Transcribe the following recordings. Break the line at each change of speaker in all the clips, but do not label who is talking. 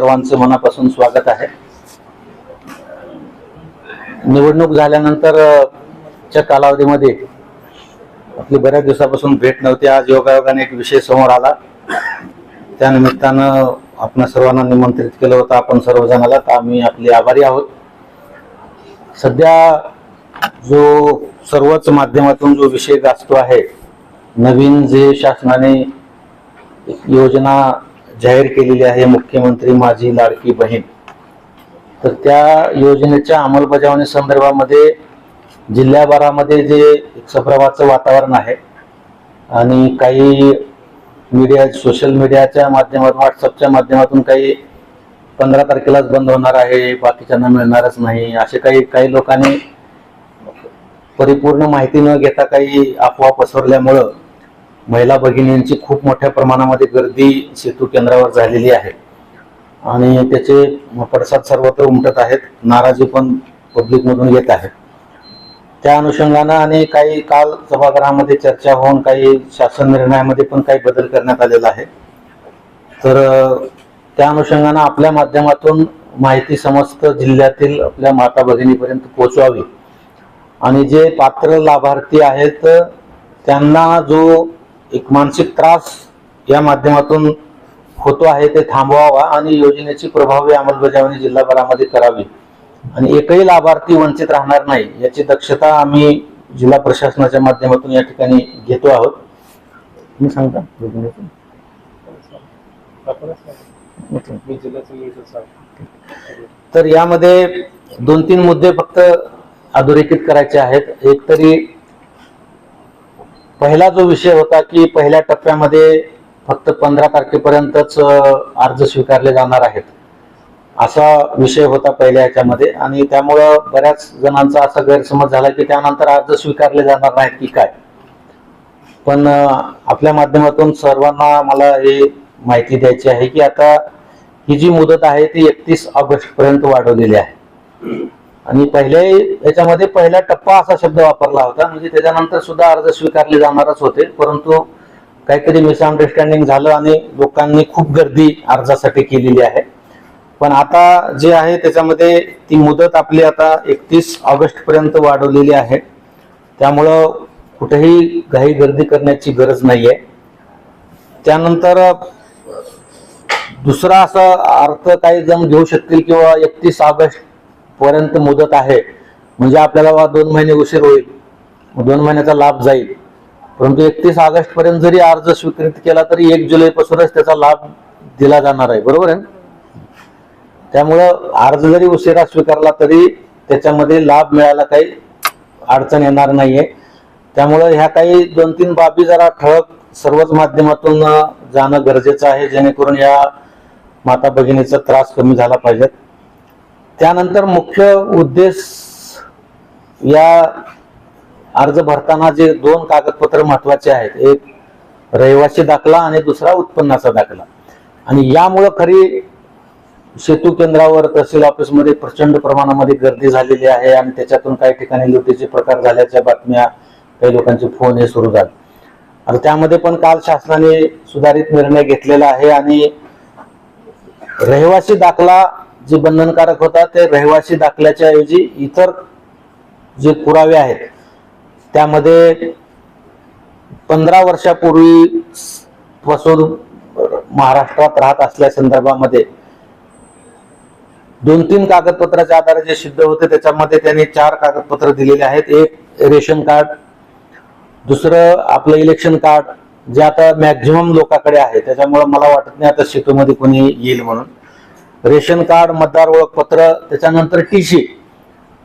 सर्वांचं मनापासून स्वागत आहे. निवडणूक झाल्यानंतर च्या कालावधीमध्ये आपली बऱ्याच दिवसापासून भेट नव्हती. आज योगायोगाने एक विषय समोर आला. त्यानिमित्तानं आपण सर्वांना निमंत्रित केलं होतं. आपण सर्वजणाला तर आम्ही आपले आभारी आहोत. सध्या जो सर्वच माध्यमातून जो विषय गाजतो आहे नवीन जे शासनाने योजना जाहीर केलेली आहे मुख्यमंत्री माझी लाडकी बहीण. तर त्या योजनेच्या अंमलबजावणी संदर्भामध्ये जिल्ह्याभरामध्ये जे एक सप्रवाचं वातावरण आहे आणि काही मीडिया सोशल मीडियाच्या माध्यमातून व्हॉट्सअपच्या माध्यमातून काही पंधरा तारखेलाच बंद होणार आहे बाकीच्यांना मिळणारच नाही असे काही काही लोकांनी परिपूर्ण माहिती न घेता काही अफवा पसरल्यामुळं महिला भगिनींची खूप मोठ्या प्रमाणामध्ये गर्दी सेतू केंद्रावर झालेली आहे. आणि त्याचे पडसाद सर्वत्र उमटत आहेत नाराजी पण पब्लिकमधून येत आहे. त्या अनुषंगानं आणि काही काल सभागृहामध्ये चर्चा होऊन काही शासन निर्णयामध्ये पण काही बदल करण्यात आलेला आहे. तर त्या अनुषंगानं आपल्या माध्यमातून माहिती समस्त जिल्ह्यातील आपल्या माता भगिनीपर्यंत पोचवावी आणि जे पात्र लाभार्थी आहेत त्यांना जो एक मानसिक त्रास या माध्यमातून होतो आहे ते थांबवावा आणि योजनेची प्रभावी अंमलबजावणी जिल्हाभरामध्ये करावी. आणि एकही लाभार्थी वंचित राहणार नाही याची दक्षता आम्ही जिल्हा प्रशासनाच्या माध्यमातून या ठिकाणी घेतो आहोत. तुम्ही सांगता. तर यामध्ये दोन तीन मुद्दे फक्त अधोरेखित करायचे आहेत. एक तरी पहिला जो विषय होता की पहिल्या टप्प्यामध्ये फक्त पंधरा तारखेपर्यंतच अर्ज स्वीकारले जाणार आहेत. असा विषय होता पहिल्या ह्याच्यामध्ये आणि त्यामुळं बऱ्याच जणांचा असा गैरसमज झाला की त्यानंतर अर्ज स्वीकारले जाणार नाहीत की काय. पण आपल्या माध्यमातून सर्वांना मला हे माहिती द्यायची आहे की आता ही जी मुदत आहे ती एकतीस ऑगस्ट पर्यंत वाढवलेली आहे. आणि पहिले याच्यामध्ये पहिला टप्पा असा शब्द वापरला होता. म्हणजे त्याच्यानंतर सुद्धा अर्ज स्वीकारले जाणारच होते. परंतु काहीतरी मिसअंडरस्टँडिंग झालं आणि लोकांनी खूप गर्दी अर्जासाठी केलेली आहे. पण आता जे आहे त्याच्यामध्ये ती मुदत आपली आता एकतीस ऑगस्ट पर्यंत वाढवलेली आहे. त्यामुळं कुठेही घाई गर्दी करण्याची गरज नाही आहे त्यानंतर दुसरा असा अर्थ काही जण घेऊ शकतील किंवा एकतीस ऑगस्ट पर्यंत मुदत आहे. म्हणजे आपल्याला दोन महिने उशीर होईल. दोन महिन्याचा लाभ जाईल. परंतु एकतीस ऑगस्ट पर्यंत जरी अर्ज स्वीकृत केला तरी एक जुलै पासूनच त्याचा लाभ दिला जाणार आहे. बरोबर आहे त्यामुळं अर्ज जरी उशिरा स्वीकारला तरी त्याच्यामध्ये लाभ मिळायला काही अडचण येणार नाहीये. त्यामुळं ह्या काही दोन तीन बाबी जरा ठळक सर्वच माध्यमातून जाणं गरजेचं आहे. जेणेकरून या माता भगिनीचा त्रास कमी झाला पाहिजे त्यानंतर मुख्य उद्देश या अर्ज भरताना जे दोन कागदपत्र महत्त्वाचे आहेत एक रहिवासी दाखला आणि दुसरा उत्पन्नाचा दाखला. आणि यामुळं खरी सेतू केंद्रावर तहसील ऑफिसमध्ये प्रचंड प्रमाणामध्ये गर्दी झालेली आहे आणि त्याच्यातून काही ठिकाणी लुटीचे प्रकार झाल्याच्या बातम्या काही लोकांचे फोन हे सुरू झाले. आणि त्यामध्ये पण काल शासनाने सुधारित निर्णय घेतलेला आहे आणि रहिवासी दाखला जे बंधनकारक होता ते रहिवासी दाखल्याच्या ऐवजी इतर जे पुरावे आहेत त्यामध्ये पंधरा वर्षापूर्वी पासून महाराष्ट्रात राहत असल्या संदर्भामध्ये दोन तीन कागदपत्राच्या आधारे जे सिद्ध होते त्याच्यामध्ये त्यांनी चार कागदपत्र दिलेले आहेत. एक रेशन कार्ड दुसरं आपलं इलेक्शन कार्ड जे आता मॅक्झिमम लोकांकडे आहे. त्याच्यामुळे मला वाटत नाही आता सेतूमध्ये कोणी येईल म्हणून. रेशन कार्ड मतदार ओळखपत्र त्याच्यानंतर टी सी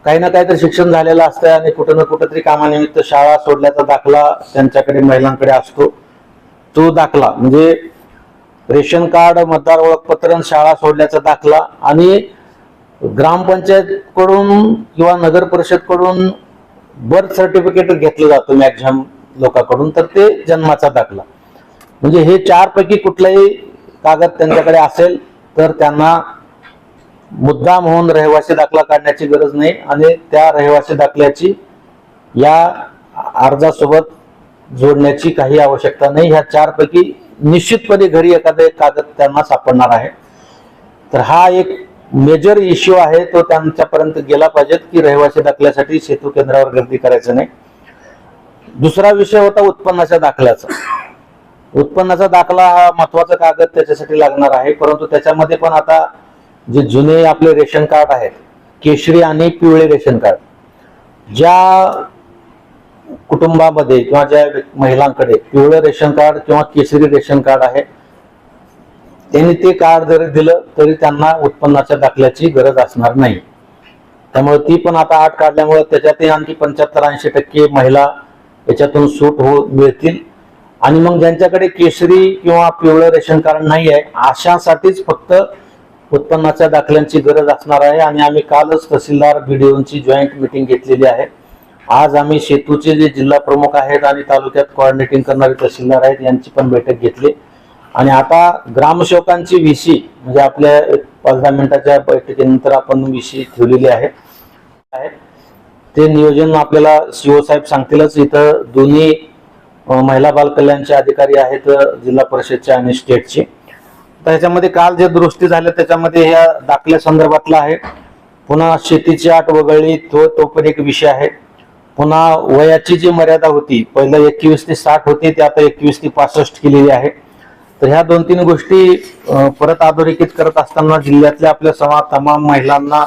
काही ना काहीतरी शिक्षण झालेलं असतं आणि कुठं ना कुठं तरी कामानिमित्त शाळा सोडल्याचा दाखला त्यांच्याकडे महिलांकडे असतो. तो दाखला म्हणजे रेशन कार्ड मतदार ओळखपत्र आणि शाळा सोडल्याचा दाखला आणि ग्रामपंचायत कडून किंवा नगर परिषदकडून बर्थ सर्टिफिकेट घेतलं जातं मॅक्झिमम लोकांकडून तर ते जन्माचा दाखला. म्हणजे हे चार पैकी कुठलाही कागद त्यांच्याकडे असेल तर त्यांना मुद्दाम होऊन रहिवासी दाखला काढण्याची गरज नाही आणि त्या रहिवासी दाखल्याची या अर्जासोबत जोडण्याची काही आवश्यकता नाही. ह्या चारपैकी निश्चितपणे घरी एखादं एक कागद त्यांना सापडणार आहे. तर हा एक मेजर इश्यू आहे. तो त्यांच्यापर्यंत गेला पाहिजेत की रहिवासी दाखल्यासाठी सेतू केंद्रावर गर्दी करायचं नाही. दुसरा विषय होता उत्पन्नाच्या दाखल्याचा. उत्पन्नाचा दाखला हा महत्त्वाचा कागद त्याच्यासाठी लागणार आहे. परंतु त्याच्यामध्ये पण आता जे जुने आपले रेशन कार्ड आहेत केशरी आणि पिवळे रेशन कार्ड ज्या कुटुंबामध्ये किंवा ज्या महिलांकडे पिवळं रेशन कार्ड किंवा केशरी रेशन कार्ड आहे त्यांनी ते कार्ड जरी दिलं तरी त्यांना उत्पन्नाच्या दाखल्याची गरज असणार नाही. त्यामुळे ती पण आता आठ काढल्यामुळे त्याच्यातही आणखी पंच्याहत्तर ऐंशी टक्के महिला याच्यातून सूट हो मिळतील. आणि मग ज्यांच्याकडे केशरी किंवा पिवळं रेशन कार्ड नाही आहे अशासाठीच फक्त उत्पन्नाच्या दाखल्यांची गरज असणार आहे. आणि आम्ही कालच तहसीलदार बीडीओची जॉईंट मिटिंग घेतलेली आहे. आज आम्ही सेतूचे जे जिल्हा प्रमुख आहेत आणि तालुक्यात कॉर्डिनेटिंग करणारे तहसीलदार आहेत यांची पण बैठक घेतली. आणि आता ग्रामसेवकांची व्हीसी म्हणजे आपल्या पाच दहा मिनिटाच्या बैठकीनंतर आपण विशी ठेवलेली आहे. ते नियोजन आपल्याला सीओ साहेब सांगतीलच. इथं दोन्ही महिला बाल कल्याणचे अधिकारी आहेत जिल्हा परिषदचे आणि स्टेटचे. तर ह्याच्यामध्ये काल जे दुरुस्ती झाल्या त्याच्यामध्ये ह्या दाखल्या संदर्भातला आहे. पुन्हा शेतीची आट वगळली तो तो पण एक विषय आहे. पुन्हा वयाची जी मर्यादा होती पहिलं एकवीस ते साठ होती ती आता एकवीस ते पासष्ट केलेली आहे. तर ह्या दोन तीन गोष्टी परत अधोरेखित करत असताना जिल्ह्यातल्या आपल्या समाज तमाम महिलांना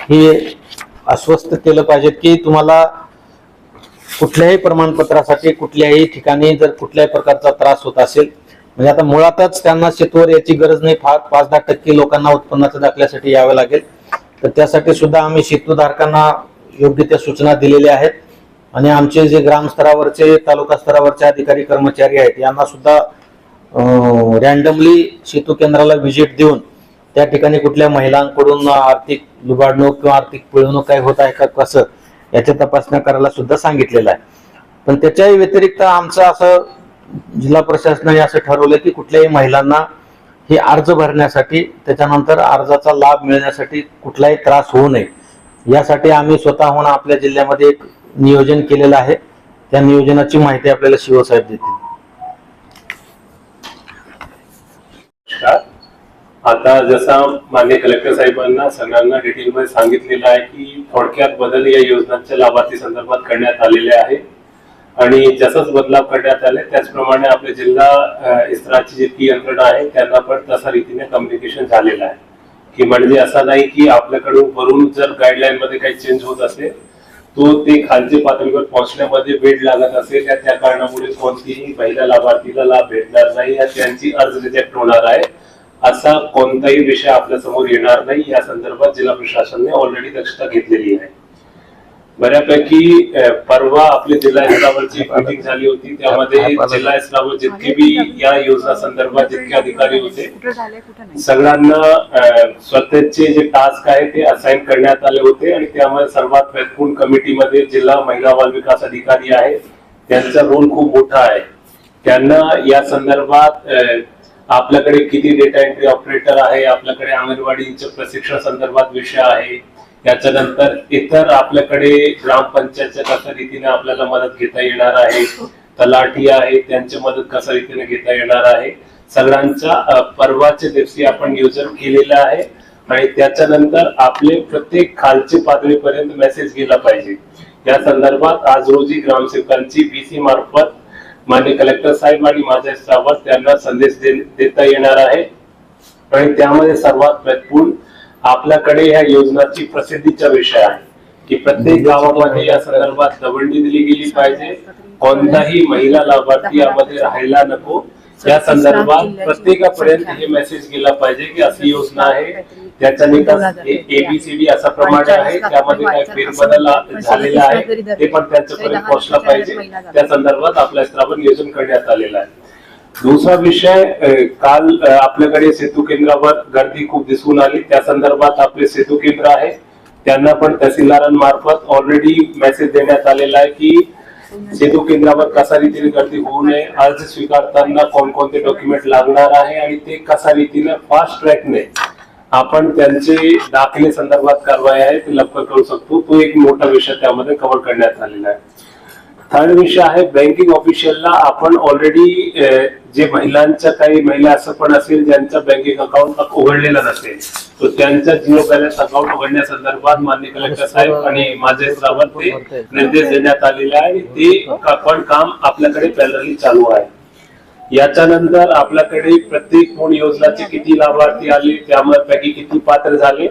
हे आश्वस्त केलं पाहिजेत की तुम्हाला कुठल्याही प्रमाणपत्रासाठी कुठल्याही ठिकाणी जर कुठल्याही प्रकारचा त्रास होत असेल म्हणजे आता मुळातच त्यांना शेतवर याची गरज नाही. फार पाच दहा टक्के लोकांना उत्पन्नाच्या दाखल्यासाठी यावं लागेल. तर त्यासाठी सुद्धा आम्ही शेतूधारकांना योग्य त्या सूचना दिलेल्या आहेत. आणि आमचे जे ग्रामस्तरावरचे तालुका स्तरावरचे अधिकारी कर्मचारी आहेत यांना सुद्धा रॅन्डमली सेतू केंद्राला व्हिजिट देऊन त्या ठिकाणी कुठल्या महिलांकडून आर्थिक लुबाडणूक किंवा आर्थिक पिळवणूक काही होत आहे का कसं याच्या तपासण्या करायला सुद्धा सांगितलेलं आहे. पण त्याच्याही व्यतिरिक्त आमचं असं जिल्हा प्रशासनाने असं ठरवलं की कुठल्याही महिलांना हे अर्ज भरण्यासाठी त्याच्यानंतर अर्जाचा लाभ मिळण्यासाठी कुठलाही त्रास होऊ नये. यासाठी आम्ही स्वतःहून आपल्या जिल्ह्यामध्ये एक नियोजन केलेलं आहे. त्या नियोजनाची माहिती आपल्याला शिवसाहेब देतील.
नमस्कार. आता जसा मान्य कलेक्टर साहेबांना सगळ्यांना डिटेलमध्ये सांगितलेलं आहे की थोडक्यात बदल या योजनांच्या लाभार्थी संदर्भात करण्यात आलेले आहे. आणि जसंच बदलाव करण्यात आले त्याचप्रमाणे आपले जिल्हा इस्त्राची जितकी यंत्रणा आहे त्यांना पण तसा रीतीने कम्युनिकेशन झालेलं आहे. की म्हणजे असा नाही की आपल्याकडून वरून जर गाईडलाईन मध्ये काही चेंज होत असेल तो ते खालच्या पातळीवर पोहोचण्यामध्ये वेळ लागत असेल या त्या कारणामुळे कोणतीही पहिल्या लाभार्थीला लाभ भेटणार नाही या त्यांची अर्ज रिजेक्ट होणार आहे. असा कोणताही विषय आपल्यासमोर येणार नाही. या संदर्भात जिल्हा प्रशासनाने ऑलरेडी दक्षता घेतलेली आहे. बऱ्यापैकी परवा आपल्या जिल्हा स्तरावरची मीटिंग झाली होती त्यामध्ये जिल्हा स्तरावर जितके बी या योजना संदर्भात जितके अधिकारी होते
कुठं झालंय कुठं नाही?
सगळ्यांना अ, स्वतःचे जे टास्क आहे ते असाइन करण्यात आले होते आणि त्यामध्ये सर्वात महत्त्वपूर्ण कमिटीमध्ये जिल्हा महिला बाल विकास अधिकारी आहे. त्यांचा रोल खूप मोठा आहे. त्यांना या संदर्भात अ, आपल्याकडे किती डेटा एंट्री ऑपरेटर आहे आपल्याकडे अंगणवाडीच्या प्रशिक्षण संदर्भात विषय आहे. त्याच्यानंतर इतर आपल्याकडे ग्रामपंचायतच्या कशा रीतीने आपल्याला मदत घेता येणार आहे तलाठी आहे त्यांची मदत कशा रीतीने घेता येणार आहे सगळ्यांचा परवाच्या दिवशी आपण नियोजन केलेलं आहे आणि त्याच्यानंतर आपले प्रत्येक खालचे पातळीपर्यंत मेसेज गेला पाहिजे. या संदर्भात आज रोजी ग्रामसेवकांची बीसी मार्फत मान्य कलेक्टर साहेब आणि माझ्या स्टाफवर त्यांना संदेश देता येणार आहे. आणि त्यामध्ये सर्वात महत्त्वपूर्ण आपल्याकडे ह्या योजनाची प्रसिद्धीचा विषय आहे की प्रत्येक गावामध्ये या संदर्भात दवंडी दिली गेली पाहिजे. कोणताही महिला लाभार्थी यामध्ये राहायला नको. या संदर्भात प्रत्येकापर्यंत हे मेसेज गेला पाहिजे की अशी योजना आहे. त्याचा निकास एबीसीडी असा प्रमाणे आहे त्यामध्ये काही फेरबदल झालेला आहे ते पण त्यांच्यापर्यंत पोहोचला पाहिजे. त्या संदर्भात आपल्या स्तरावर नियोजन करण्यात आलेलं आहे. दुसरा विषय काल आपल्याकडे सेतू केंद्रावर गर्दी खूप दिसून आली. त्या संदर्भात आपले सेतू केंद्र आहे. त्यांना पण तहसीलदारांमार्फत ऑलरेडी मेसेज देण्यात आलेला आहे की सेतू केंद्रावर कसा रीतीने गर्दी होऊ नये अर्ज स्वीकारताना कोणकोणते डॉक्युमेंट लागणार आहे आणि ते कसा रीतीने फास्ट ट्रॅकने आपण त्यांचे दाखले संदर्भात कारवाई आहे ते लवकर करू शकतो. तो एक मोठा विषय त्यामध्ये कव्हर करण्यात आलेला आहे. थर्ड विषय आहे बँकिंग ऑफिशियलला आपण ऑलरेडी जे महिलांच्या काही महिला असं पण असेल ज्यांचं बँकिंग अकाउंट उघडलेलं नसेल तर त्यांच्या जिओ बॅलन्स अकाउंट उघडण्यासंदर्भात मान्य कलेक्टर साहेब आणि माझे ते निर्देश देण्यात आलेले आहे. ते पण काम आपल्याकडे पॅरलली चालू आहे. याच्यानंतर आपल्याकडे प्रत्येक कोण योजनाचे किती लाभार्थी आले त्यापैकी किती पात्र झाले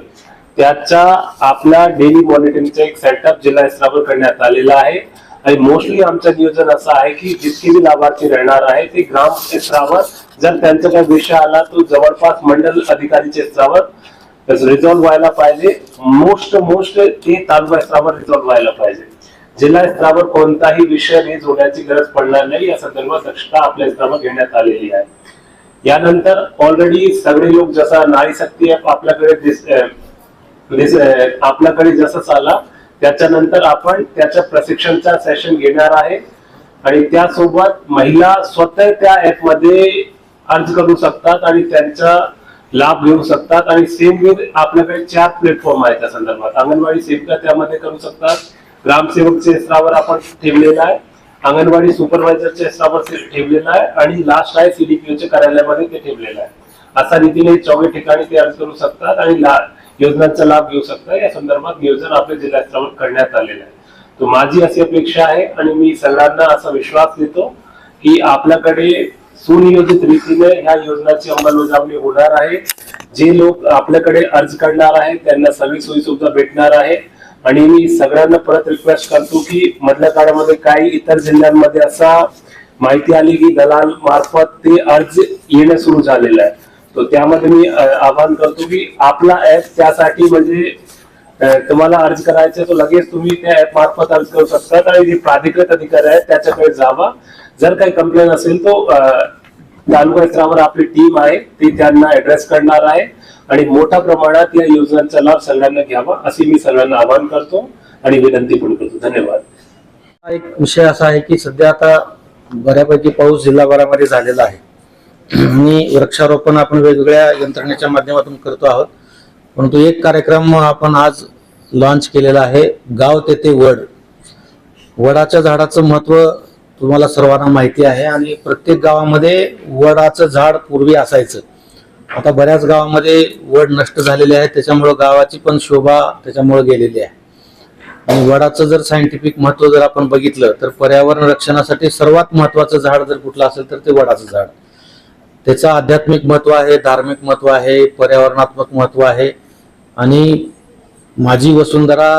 त्याचा आपल्या डेली मॉनिटरिंगचा एक सेटअप जिल्हा स्तरावर करण्यात आलेला आहे. आणि मोस्टली आमचं नियोजन असं आहे की जितके बी लाभार्थी राहणार आहे ते ग्राम स्तरावर जर त्यांचा काही विषय आला तो जवळपास मंडल अधिकारीच्या स्तरावर रिझॉल्व्ह व्हायला पाहिजे. मोस्ट मोस्ट ते तालुका स्तरावर रिझॉल्व्ह व्हायला पाहिजे. जिल्हा स्तरावर कोणताही विषय रेज होण्याची गरज पडणार नाही या संदर्भात दक्षता आपल्या स्तरावर घेण्यात आलेली आहे. यानंतर ऑलरेडी सगळे लोक जसा नारी शक्ती ऍप आपल्याकडे आपल्याकडे जसं चालला त्याच्यानंतर आपण त्याच्या प्रशिक्षणचा सेशन घेणार आहे. आणि त्यासोबत महिला स्वतः त्या ऍपमध्ये अर्ज करू शकतात आणि त्यांचा लाभ घेऊ शकतात. आणि सेम विथ आपल्याकडे चार प्लॅटफॉर्म आहेत त्या संदर्भात. अंगणवाडी सेविका त्यामध्ये करू शकतात. ग्रामसेवकच्या स्तरावर आपण ठेवलेला आहे. अंगणवाडी सुपरवायझरच्या स्तरावर ठेवलेला आहे आणि लास्ट आहे सीडीपीओच्या कार्यालयामध्ये ते ठेवलेलं आहे. असा रीतीने चौघे ठिकाणी ते अर्ज करू शकतात आणि ला- योजनांचा लाभ घेऊ शकतात. या संदर्भात नियोजन आपल्या जिल्हा स्तरावर करण्यात आलेलं आहे. तर माझी अशी अपेक्षा आहे आणि मी सगळ्यांना असा विश्वास देतो की आपल्याकडे सुनियोजित रीतीने ह्या योजनाची अंमलबजावणी होणार आहे. जे लोक आपल्याकडे अर्ज करणार आहेत त्यांना सगळी सोयी सुविधा भेटणार आहे. आणि मी सगळ्यांना परत रिक्वेस्ट करतो की मधल्या काळामध्ये काही इतर जिल्ह्यांमध्ये असा माहिती आली की दलाल मार्फत ते अर्ज येणं सुरू झालेलं आहे. तर त्यामध्ये मी आवाहन करतो की आपला ऍप त्यासाठी म्हणजे तुम्हाला अर्ज करायचा तो लगेच तुम्ही त्या ऍप मार्फत अर्ज करू शकता. आणि जे प्राधिकृत अधिकारी आहेत त्याच्याकडे जावा. जर काही कंप्लेंट असेल तो अ, तालुका स्तरावर आपली टीम आहे ती त्यांना ऍड्रेस करणार आहे. आणि मोठ्या प्रमाणात या योजनांचा लाभ सगळ्यांना घ्यावा असे मी सगळ्यांना आवाहन करतो आणि विनंती पण करतो. धन्यवाद.
हा एक विषय असा आहे की सध्या आता बऱ्यापैकी पाऊस जिल्हाभरामध्ये झालेला आहे. आणि वृक्षारोपण आपण वेगवेगळ्या यंत्रणेच्या माध्यमातून करतो आहोत. परंतु एक कार्यक्रम आपण आज लॉन्च केलेला आहे गाव तेथे वड. वडाच्या झाडाचं महत्त्व तुम्हाला सर्वांना माहिती आहे आणि प्रत्येक गावामध्ये वडाचं झाड पूर्वी असायचं. आता बऱ्याच गावामध्ये वड नष्ट झालेले आहे त्याच्यामुळं गावाची पण शोभा त्याच्यामुळं गेलेली आहे. आणि वडाचं जर सायंटिफिक महत्त्व जर आपण बघितलं तर पर्यावरण रक्षणासाठी सर्वात महत्वाचं झाड जर कुठलं असेल तर ते वडाचं झाड. त्याचं आध्यात्मिक महत्त्व आहे धार्मिक महत्त्व आहे पर्यावरणात्मक महत्त्व आहे. आणि माझी वसुंधरा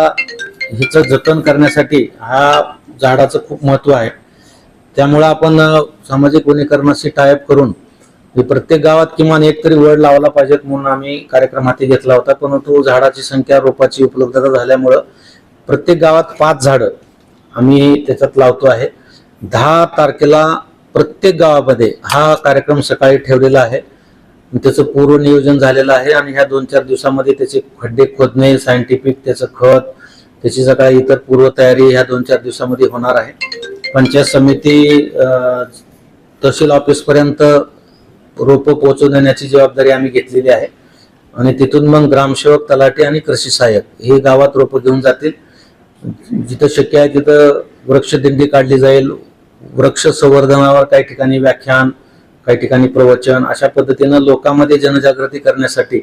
हिचं जतन करण्यासाठी हा झाडाचं खूप महत्त्व आहे. त्यामुळं आपण सामाजिक वनीकरणाशी टायअप करून प्रत्येक गावात किमान एक तरी वड लावला पाहिजेत म्हणून आम्ही कार्यक्रम हाती घेतला होता. परंतु झाडाची संख्या रोपाची उपलब्धता झाल्यामुळं प्रत्येक गावात पाच झाडं आम्ही त्याच्यात लावतो आहे. दहा तारखेला प्रत्येक गावामध्ये हा कार्यक्रम सकाळी ठेवलेला आहे. त्याचं पूर्व नियोजन झालेलं आहे आणि ह्या दोन चार दिवसामध्ये त्याचे खड्डे खोदणे सायंटिफिक त्याचं खत त्याची सकाळी इतर पूर्वतयारी ह्या दोन चार दिवसामध्ये होणार आहे. पंचायत समिती तहसील ऑफिसपर्यंत रोपं पोहोचवून देण्याची जबाबदारी आम्ही घेतलेली आहे. आणि तिथून मग ग्रामसेवक तलाठी आणि कृषी सहाय्यक हे गावात रोपं घेऊन जातील. जिथं शक्य आहे तिथं वृक्ष दिंडी काढली जाईल. वृक्ष संवर्धनावर काही ठिकाणी व्याख्यान काही ठिकाणी प्रवचन अशा पद्धतीनं लोकांमध्ये जनजागृती करण्यासाठी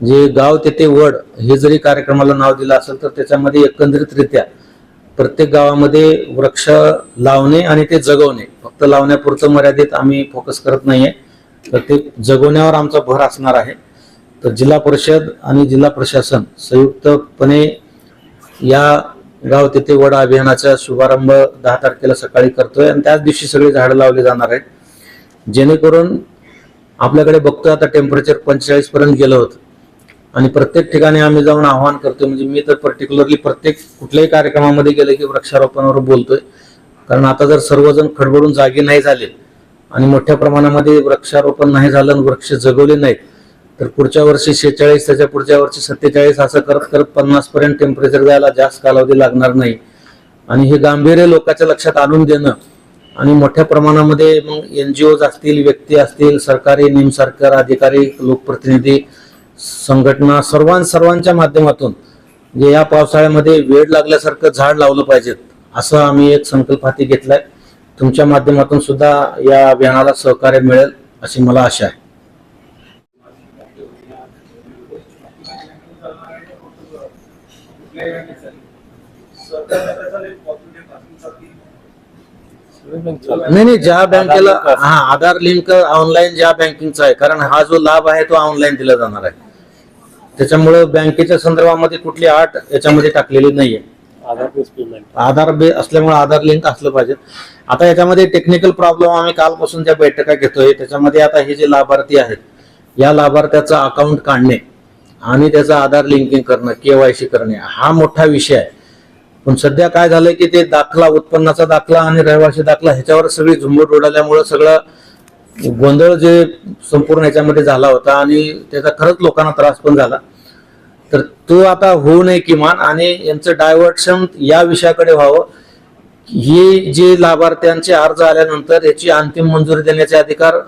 जे गाव तेथे वड हे जरी कार्यक्रमाला नाव दिलं असेल तर त्याच्यामध्ये एकंदरीतरित्या प्रत्येक गावामध्ये वृक्ष लावणे आणि ते जगवणे. फक्त लावण्यापुरतं मर्यादित आम्ही फोकस करत नाहीये. तर ते जगवण्यावर आमचा भर असणार आहे. तर जिल्हा परिषद आणि जिल्हा प्रशासन संयुक्तपणे या गाव तेथे वडा अभियानाचा शुभारंभ दहा तारखेला सकाळी करतोय आणि त्याच दिवशी सगळी झाडं लावले जाणार आहेत. जेणेकरून आपल्याकडे बघतोय आता टेम्परेचर पंचेचाळीस पर्यंत गेलं होतं. आणि प्रत्येक ठिकाणी आम्ही जाऊन आव्हान करतोय म्हणजे मी तर पर्टिक्युलरली प्रत्येक कुठल्याही कार्यक्रमामध्ये गेले की वृक्षारोपणावर बोलतोय. कारण आता जर सर्वजण खडबडून जागे नाही झाले आणि मोठ्या प्रमाणामध्ये वृक्षारोपण नाही झालं आणि वृक्ष जगवले नाहीत तर पुढच्या वर्षी शेहेचाळीस त्याच्या पुढच्या वर्षी सत्तेचाळीस असं करत करत पन्नास पर्यंत टेम्परेचर जायला जास्त कालावधी लागणार नाही. आणि हे गांभीर्य लोकांच्या लक्षात आणून देणं आणि मोठ्या प्रमाणामध्ये मग एन जी ओज असतील व्यक्ती असतील सरकारी निमसरकार अधिकारी लोकप्रतिनिधी संघटना सर्वां सर्वांच्या माध्यमातून जे या पावसाळ्यामध्ये वेळ लागल्यासारखं झाड लावलं पाहिजेत असं आम्ही एक संकल्प हाती घेतलाय. तुमच्या माध्यमातून सुद्धा या अभियानाला सहकार्य मिळेल अशी मला आशा आहे. नाही नाही ज्या बँकेला हा आधार लिंक ऑनलाईन ज्या बँकिंगचा आहे कारण हा जो लाभ आहे तो ऑनलाईन दिला जाणार आहे. त्याच्यामुळे बँकेच्या संदर्भामध्ये कुठली आठ याच्यामध्ये टाकलेली नाहीये.
आधार
बे असल्यामुळे आधार लिंक असलं पाहिजे. आता याच्यामध्ये टेक्निकल प्रॉब्लेम आम्ही कालपासून ज्या बैठका घेतोय त्याच्यामध्ये आता हे जे लाभार्थी आहेत या लाभार्थ्याचं अकाउंट काढणे आणि त्याचं आधार लिंकिंग करणं केवायसी करणे हा मोठा विषय आहे. पण सध्या काय झालंय की ते दाखला उत्पन्नाचा दाखला आणि रहिवासी दाखला ह्याच्यावर सगळी झुंबड उडाल्यामुळं सगळं गोंधळ जे संपूर्ण याच्यामध्ये झाला होता आणि त्याचा खरंच लोकांना त्रास पण झाला. तर तो आता होऊ नये किमान आणि यांचं डायव्हर्शन या विषयाकडे व्हावं. हे जे लाभार्थ्यांचे अर्ज आल्यानंतर याची अंतिम मंजुरी देण्याचे अधिकार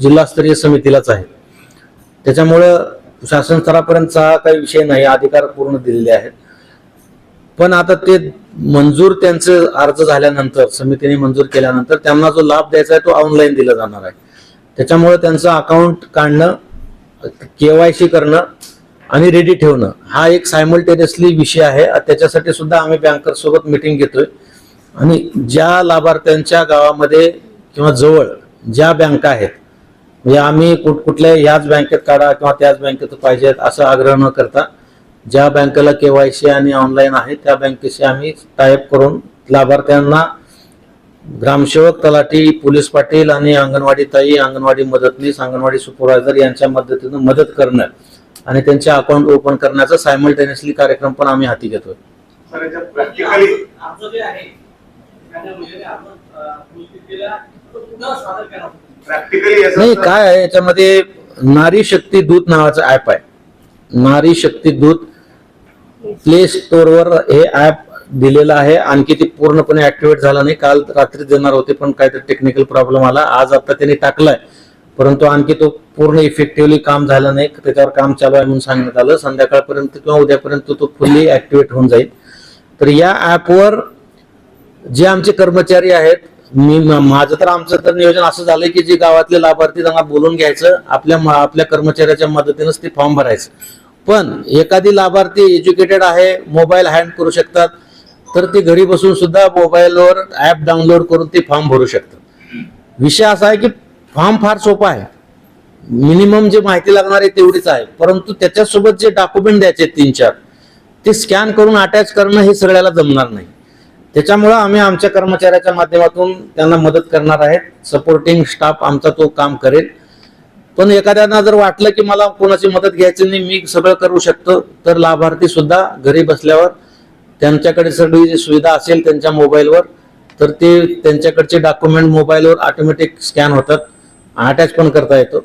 जिल्हास्तरीय समितीलाच आहे. त्याच्यामुळं शासन स्तरापर्यंतचा काही विषय नाही अधिकार पूर्ण दिलेले आहेत. पण आता ते मंजूर त्यांचे अर्ज झाल्यानंतर समितीने मंजूर केल्यानंतर त्यांना जो लाभ द्यायचा आहे तो ऑनलाईन दिला जाणार आहे. त्याच्यामुळे त्यांचं अकाउंट काढणं केवायसी करणं आणि रेडी ठेवणं हा एक सायमल्टेनियसली विषय आहे. त्याच्यासाठी सुद्धा आम्ही बँकर सोबत मिटिंग घेतोय. आणि ज्या लाभार्थ्यांच्या गावामध्ये किंवा जवळ ज्या बँका आहेत म्हणजे आम्ही कुठ कुठल्या ह्याच बँकेत काढा किंवा त्याच बँकेत पाहिजेत असं आग्रह न करता ज्या बँकेला केवायसी आणि ऑनलाईन आहे त्या बँकेशी आम्ही टाईप करून लाभार्थ्यांना ग्रामसेवक तलाठी पोलीस पाटील आणि अंगणवाडी ताई अंगणवाडी मदतनीस अंगणवाडी सुपरवायझर यांच्या मदतीनं मदत करणं आणि त्यांचे अकाउंट ओपन करण्याचा सायमल्टेनियसली कार्यक्रम पण आम्ही हाती घेतोय. नाही काय आहे याच्यामध्ये नारी शक्ती दूत नावाचं ऍप आहे. नारी शक्ती दूत प्ले स्टोअरवर हे ऍप दिलेलं आहे. आणखी ते पूर्णपणे ऍक्टिव्हेट झाला नाही. काल रात्री देणार होते पण काहीतरी टेक्निकल प्रॉब्लेम आला. आज आता त्यांनी टाकलाय. परंतु आणखी तो पूर्ण इफेक्टिव्हली काम झालं नाही. त्याच्यावर काम चालू आहे म्हणून सांगण्यात आलं. संध्याकाळपर्यंत किंवा उद्यापर्यंत तो फुल्ली ऍक्टिव्हेट होऊन जाईल. तर या ऍपवर जे आमचे कर्मचारी आहेत मी माझं तर आमचं तर नियोजन असं झालंय की जे गावातले लाभार्थी त्यांना बोलून घ्यायचं आपल्या आपल्या कर्मचाऱ्याच्या मदतीनंच ते फॉर्म भरायचं. पण एखादी लाभार्थी एज्युकेटेड आहे मोबाईल हँड करू शकतात तर ते घरी बसून सुद्धा मोबाईलवर ऍप डाउनलोड करून ते फॉर्म भरू शकतात. विषय असा आहे की फॉर्म फार सोपा आहे. मिनिमम जे माहिती लागणार आहे तेवढीच आहे. परंतु त्याच्यासोबत जे डॉक्युमेंट द्यायचे तीन चार ते स्कॅन करून अटॅच करणं हे सगळ्याला जमणार नाही. त्याच्यामुळं आम्ही आमच्या कर्मचाऱ्याच्या माध्यमातून त्यांना मदत करणार आहेत. सपोर्टिंग स्टाफ आमचा तो काम करेल. पण एखाद्यांना जर वाटलं की मला कोणाची मदत घ्यायची नाही मी सगळं करू शकतो. तर लाभार्थी सुद्धा घरी बसल्यावर त्यांच्याकडे सगळी जी सुविधा असेल त्यांच्या मोबाईलवर तर ते त्यांच्याकडचे डॉक्युमेंट मोबाईलवर ऑटोमॅटिक स्कॅन होतात अटॅच पण करता येतो.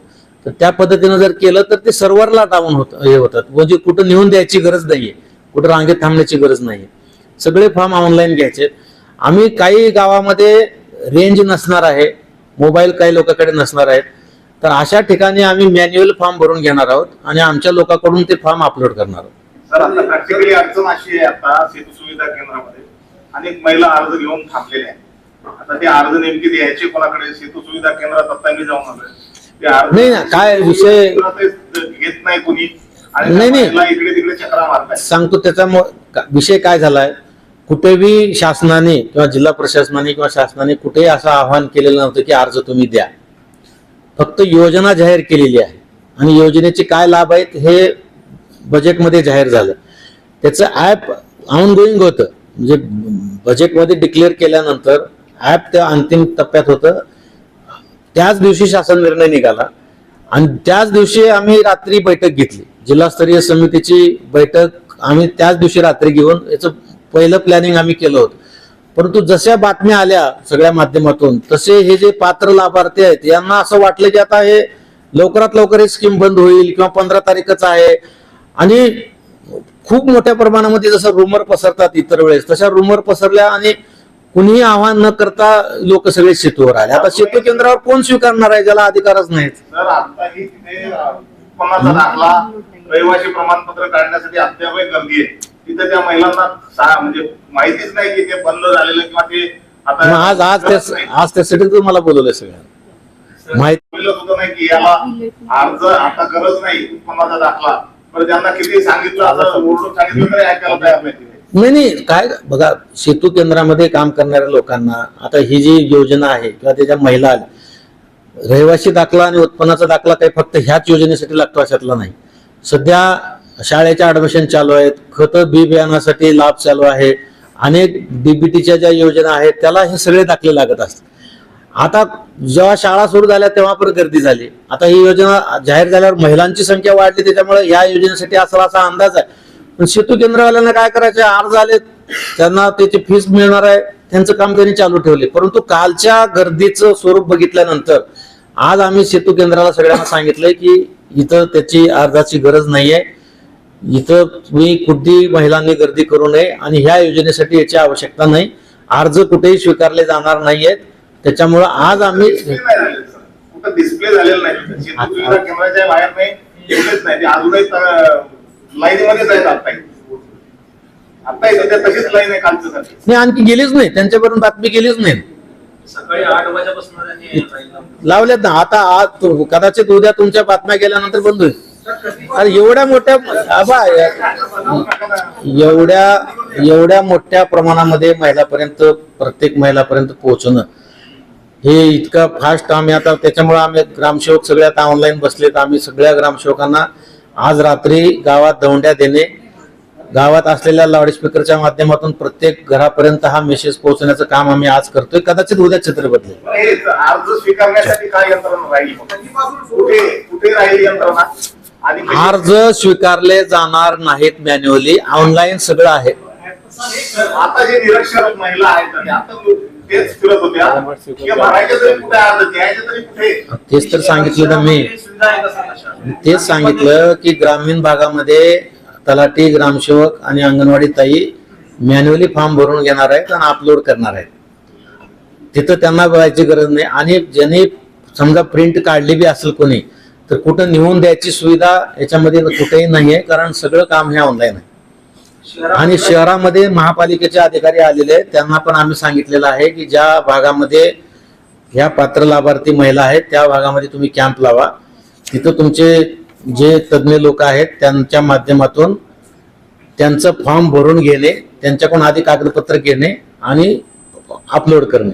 तर त्या पद्धतीनं जर केलं तर ते सर्व्हरला डाऊन होत हे होतात. म्हणजे कुठं नेऊन द्यायची गरज नाहीये कुठं रांगेत थांबण्याची गरज नाही सगळे फॉर्म ऑनलाईन घ्यायचे. आम्ही काही गावामध्ये रेंज नसणार आहे मोबाईल काही लोकांकडे नसणार आहेत तर अशा ठिकाणी आम्ही मॅन्युअल फॉर्म भरून घेणार आहोत आणि आमच्या लोकांकडून ते फॉर्म अपलोड करणार आहोत.
सर आता प्रॅक्टिकली अडचण अशी आहे आता सेतू सुविधा केंद्रामध्ये. अनेक महिला अर्ज घेऊन थांबलेल्या आहेत. आता ते अर्ज नेमके द्यायचे कोणाकडे? सेतू सुविधा केंद्रात आता मी जाऊन आलोय. ते अर्ज
नाही ना, काय विषय-
घेत नाही कोणी. आणि
नाही.
महिला इकडे तिकडे चक्रा मारताय
सांगतो त्याचा विषय काय झालाय? कुठेही शासनाने किंवा जिल्हा प्रशासनाने किंवा शासनाने कुठेही असं आवाहन केलेलं नव्हतं की अर्ज तुम्ही द्या. फक्त योजना जाहीर केलेली आहे. आणि योजनेचे काय लाभ आहेत हे बजेटमध्ये जाहीर झालं. त्याचं ऍप ऑन गोईंग होतं. म्हणजे बजेटमध्ये डिक्लेअर केल्यानंतर ऍप त्या अंतिम टप्प्यात होतं. त्याच दिवशी शासन निर्णय निघाला. आणि त्याच दिवशी आम्ही रात्री बैठक घेतली. जिल्हास्तरीय समितीची बैठक आम्ही त्याच दिवशी रात्री घेऊन याचं पहिलं प्लॅनिंग आम्ही केलं होतं. परंतु जशा बातम्या आल्या सगळ्या माध्यमातून तसे हे जे पात्र लाभार्थी आहेत यांना असं वाटलं की आता हे लवकरात लवकर ही स्कीम बंद होईल किंवा पंधरा तारीखच आहे. आणि खूप मोठ्या प्रमाणामध्ये जसं रुमर पसरतात इतर वेळेस तशा रुमर पसरल्या आणि कुणीही आव्हान न करता लोक सगळे सेतूवर आले. आता सेतू केंद्रावर कोण स्वीकारणार आहे ज्याला अधिकारच नाहीत?
आता रहिवासी प्रमाणपत्र काढण्यासाठी अद्याप गर्दी आहे. तिथे त्या महिलांना म्हणजे माहितीच नाही की ते बंद झालेलं किंवा ते
मग आज आज त्या आज त्यासाठी तुम्हाला बोलवलंय सगळं माहिती
सुद्धा नाही की याला अर्ज आता गरज नाही उत्पन्नाचा दाखला. त्यांना किती सांगितलं नाही.
नाही नाही काय बघा सेतू केंद्रामध्ये काम करणाऱ्या लोकांना आता ही जी योजना आहे किंवा त्याच्या महिला आल्या रहिवासी दाखला आणि उत्पन्नाचा दाखला काही फक्त ह्याच योजनेसाठी लागतो अशातला नाही सध्या शाळेच्या ऍडमिशन चालू आहेत खत बी बियाणासाठी लाभ चालू आहे अनेक डीबीटीच्या ज्या योजना आहेत त्याला हे सगळे दाखले लागत असतात आता जेव्हा शाळा सुरू झाल्या तेव्हा पण गर्दी झाली. आता ही योजना जाहीर झाल्यावर महिलांची संख्या वाढली त्याच्यामुळे या योजनेसाठी असा असा अंदाज आहे. पण सेतू केंद्रवाल्यांना काय करायचे? अर्ज आले त्यांना त्याची फीस मिळणार आहे. त्यांचं काम त्यांनी चालू ठेवले. परंतु कालच्या गर्दीचं स्वरूप बघितल्यानंतर आज आम्ही सेतू केंद्राला सगळ्यांना सांगितलंय की इथं त्याची अर्जाची गरज नाहीये. इथं तुम्ही कुठेही महिलांनी गर्दी करू नये आणि ह्या योजनेसाठी याची आवश्यकता नाही. अर्ज कुठेही स्वीकारले जाणार नाहीयेत. त्याच्यामुळं आज आम्ही
डिस्प्ले झालेलं सर कुठं डिस्प्ले झालेलं नाही. बाहेर आहेत तशीच लाईन आहे
आणखी गेलीच नाही. त्यांच्यापर्यंत बातमी गेलीच नाही.
सकाळी आठ वाजेपासून.
लावल्यात ना. आता आज कदाचित उद्या तुमच्या बातम्या गेल्यानंतर बंद होईल. अरे एवढ्या मोठ्या आबा एवढ्या एवढ्या मोठ्या प्रमाणामध्ये महिलापर्यंत प्रत्येक महिलापर्यंत पोहोचणं हे इतकं फास्ट आम्ही आता त्याच्यामुळे आम्ही ग्रामसेवक सगळे आता ऑनलाईन बसलेत. आम्ही सगळ्या ग्रामसेवकांना आज रात्री गावात दौंड्या देणे गावात असलेल्या लाऊडस्पीकरच्या माध्यमातून प्रत्येक घरापर्यंत हा मेसेज पोहोचण्याचं काम आम्ही आज करतोय. कदाचित उद्या चित्र बदलेल
अर्ज स्वीकारण्यासाठी काय यंत्रणा राहील? यंत्रणा?
अर्ज स्वीकारले जाणार नाहीत मॅन्युअली ऑनलाईन सगळं आहे.
आता जे निरक्षर महिला आहेत तेच फिरत होत्या. तरी कुठे अर्ज द्यायचे तरी कुठे?
तेच तर सांगितलं ना मी.
सुविधा आहे का सांगा
तेच सांगितलं की ग्रामीण भागामध्ये तलाठी ग्रामसेवक आणि अंगणवाडी ताई मॅन्युअली फॉर्म भरून घेणार आहेत आणि अपलोड करणार आहेत. तिथं त्यांना बघायची गरज नाही. आणि ज्यांनी समजा प्रिंट काढली बी असेल कोणी तर कुठं निवून द्यायची सुविधा याच्यामध्ये कुठेही नाहीये कारण सगळं काम हे ऑनलाईन आहे. आणि शहरामध्ये महापालिकेचे अधिकारी आलेले आहेत. त्यांना पण आम्ही सांगितलेलं आहे की ज्या भागामध्ये ह्या पात्र लाभार्थी महिला आहेत त्या भागामध्ये तुम्ही कॅम्प लावा. तिथं तुमचे जे तज्ज्ञ लोक आहेत त्यांच्या माध्यमातून त्यांचं फॉर्म भरून घेणे त्यांच्याकडून आधी कागदपत्र घेणे आणि अपलोड करणे.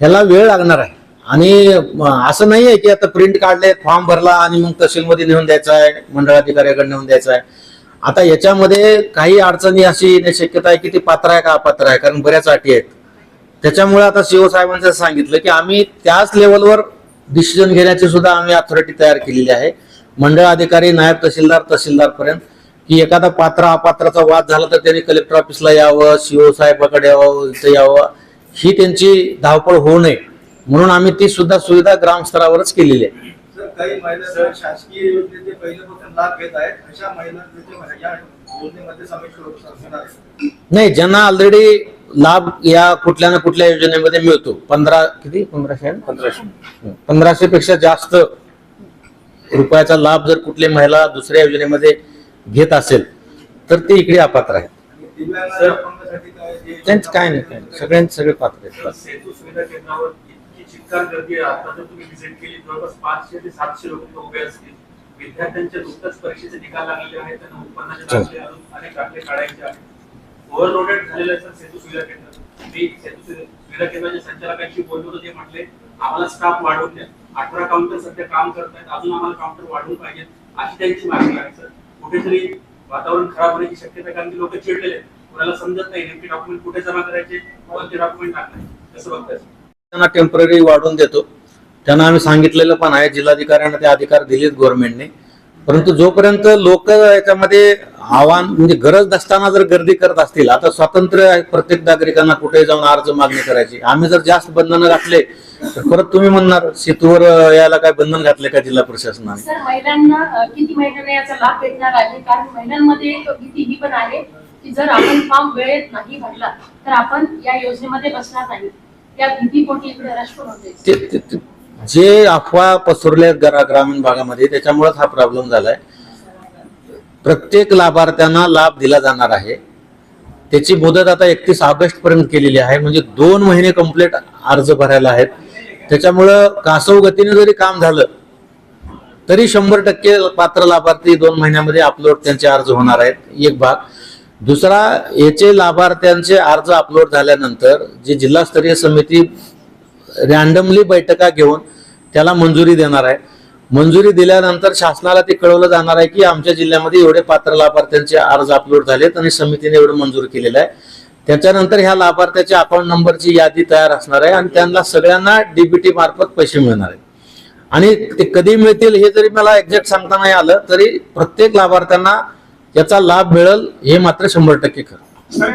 ह्याला वेळ लागणार आहे. आणि असं नाही आहे की आता प्रिंट काढले फॉर्म भरला आणि मग तहसीलमध्ये नेऊन द्यायचा आहे मंडळाधिकाऱ्याकडे नेऊन द्यायचा आहे. आता याच्यामध्ये काही अडचणी अशी येण्याची शक्यता आहे की ती पात्र आहे का अपात्र आहे? कारण बऱ्याच अटी आहेत. त्याच्यामुळे आता सीओ साहेबांचं सांगितलं की आम्ही त्याच लेवलवर डिसिजन घेण्याची सुद्धा आम्ही अथॉरिटी तयार केलेली आहे. मंडळ अधिकारी नायब तहसीलदार तहसीलदार पर्यंत की एखादा पात्र अपात्राचा वाद झाला तर त्यांनी कलेक्टर ऑफिसला यावं सीओ साहेबाकडे यावं इथं यावं. ही त्यांची धावपळ होऊ नये. म्हणून आम्ही ती सुद्धा सुविधा ग्रामस्तरावरच केलेली आहे.
काही महिला शासकीय योजनेचे पहिल्यापासून लाभ घेत आहेत अशा महिलांचे या योजनेमध्ये होत आहे
नाही ज्यांना ऑलरेडी लाभ या कुठल्या ना कुठल्या योजनेमध्ये मिळतो. पंधरा किती? पंधराशे?
पंधराशे.
पंधराशे पेक्षा जास्त रुपयाचा लाभ जर कुठली महिला दुसऱ्या योजनेमध्ये घेत असेल तर ते इकडे अपात्र आहे.
आणि दिव्यांग अपंगासाठी काय जे-
त्यांचं काय नाही काय नाही. सगळ्यांचे सगळे पात्र आहेत
सेतू सुविधा केंद्रावर इतकी चिक्कार गर्दी आहे आता जर तुम्ही व्हिजिट केली जवळपास पाचशे ते सातशे लोक उभे असतील. विद्यार्थ्यांचे नुकतंच परीक्षेचे निकाल लागलेले आहेत त्यांना उत्पन्नाचे दाखले अजून अनेक दाखले काढायचे आहेत. ओव्हरलोडेड झालेलं सर सेतू सुविधा केंद्र. मी सेतू सुवि- सुविधा केंद्राच्या संचालकांशी बोललो होतो ते म्हटले आम्हाला स्टाफ वाढवून द्या. अठरा काउंटर सध्या काम करत आहेत. अजून आम्हाला काउंटर वाढवून पाहिजेत अशी त्यांची मागणी आहे सर. कुठेतरी वातावरण खराब होण्याची शक्यता कारण की लोक चिडलेले आहेत. कोणाला समजत नाही नेमके डॉक्युमेंट कुठे जमा करायचे कोणते डॉक्युमेंट टाकणार कसं बघताय?
त्यांना टेंपररी वाढवून देतो. त्यांना आम्ही सांगितलेलं पण आहे जिल्हाधिकाऱ्यांना ते अधिकार दिलेत गव्हर्नमेंटने परंतु जोपर्यंत लोक याच्यामध्ये आव्हान म्हणजे गरज नसताना जर गर्दी करत असतील आता स्वातंत्र्य प्रत्येक नागरिकांना कुठे जाऊन अर्ज मागणी करायची? आम्ही जर जास्त बंधनं घातले तर परत तुम्ही म्हणणार सेतूवर यायला काय बंधन घातले का जिल्हा प्रशासनाने?
सर महिलांना किती महिलांना याचा लाभ भेटणार आहे? कारण महिलांमध्ये एक भीती ही पण आहे की जर आपण फॉर्म वेळेत नाही भरला तर आपण या योजनेमध्ये बसणार नाही.
जे अफवा पसरले ग्रामीण भागामध्ये त्याच्यामुळेच हा प्रॉब्लेम झालाय. प्रत्येक लाभार्थ्यांना लाभ दिला जाणार आहे. त्याची मुदत आता एकतीस ऑगस्ट पर्यंत केलेली आहे. म्हणजे दोन महिने कंप्लीट अर्ज भरायला आहेत. त्याच्यामुळं कासव गतीने जरी काम झालं तरी शंभर टक्के पात्र लाभार्थी दोन महिन्यामध्ये अपलोड त्यांचे अर्ज होणार आहेत. एक भाग. दुसरा याचे लाभार्थ्यांचे अर्ज अपलोड झाल्यानंतर जी जिल्हास्तरीय समिती रॅन्डमली बैठका घेऊन त्याला मंजुरी देणार आहे. मंजुरी दिल्यानंतर शासनाला ते कळवलं जाणार आहे की आमच्या जिल्ह्यामध्ये एवढे पात्र लाभार्थ्यांचे अर्ज अपलोड झालेत आणि समितीने एवढं मंजूर केलेलं आहे. त्याच्यानंतर ह्या लाभार्थ्याच्या अकाउंट नंबरची यादी तयार असणार आहे आणि त्यांना सगळ्यांना डीबीटी मार्फत पैसे मिळणार आहेत आणि ते कधी मिळतील हे जरी मला एक्झॅक्ट सांगता नाही आलं तरी प्रत्येक लाभार्थ्यांना याचा लाभ मिळेल हे मात्र शंभर टक्के खरं.